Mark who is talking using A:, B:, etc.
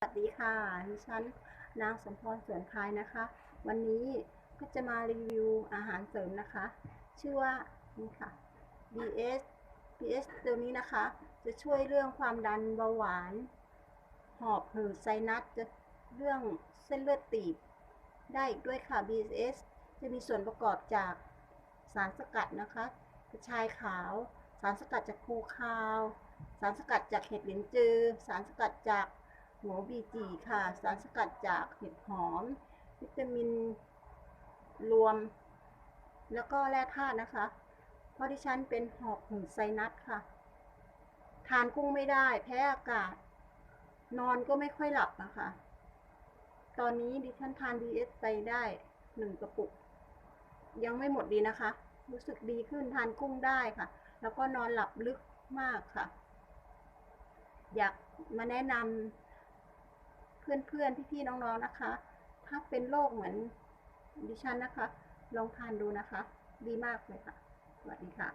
A: สวัสดีค่ะดิฉันนางสมพรสวนคายนะคะ วันนี้ก็จะมารีวิวอาหารเสริมนะคะ ชื่อว่านี่ค่ะ BS BS ตัวนี้นะคะ จะช่วยเรื่องความดันเบาหวาน หอบหืดไซนัสจะเรื่องเส้นเลือดตีบ ได้อีกด้วยค่ะ BS จะมีส่วนประกอบจากสารสกัดนะคะกระชายขาว สารสกัดจากภูคาว สารสกัดจากเห็ดหลินจือ สารสกัดจาก หัวบีจีค่ะ สารสกัดจากเห็ดหอม วิตามินรวม แล้วก็แร่ธาตุนะคะ เพราะดิฉันเป็นหอบหืดไซนัสค่ะ ทานกุ้งไม่ได้ แพ้อากาศ นอนก็ไม่ค่อยหลับนะคะ ตอนนี้ดิฉันทาน DS ไปได้หนึ่งกระปุก ยังไม่หมดดีนะคะ รู้สึกดีขึ้นทานกุ้งได้ค่ะ แล้วก็นอนหลับลึกมากค่ะ อยากมาแนะนำ เพื่อนๆ พี่ๆ น้องๆ นะคะ ถ้าเป็นโรคเหมือนดิฉันนะคะ ลองทานดูนะคะ ดีมากเลยค่ะ สวัสดีค่ะ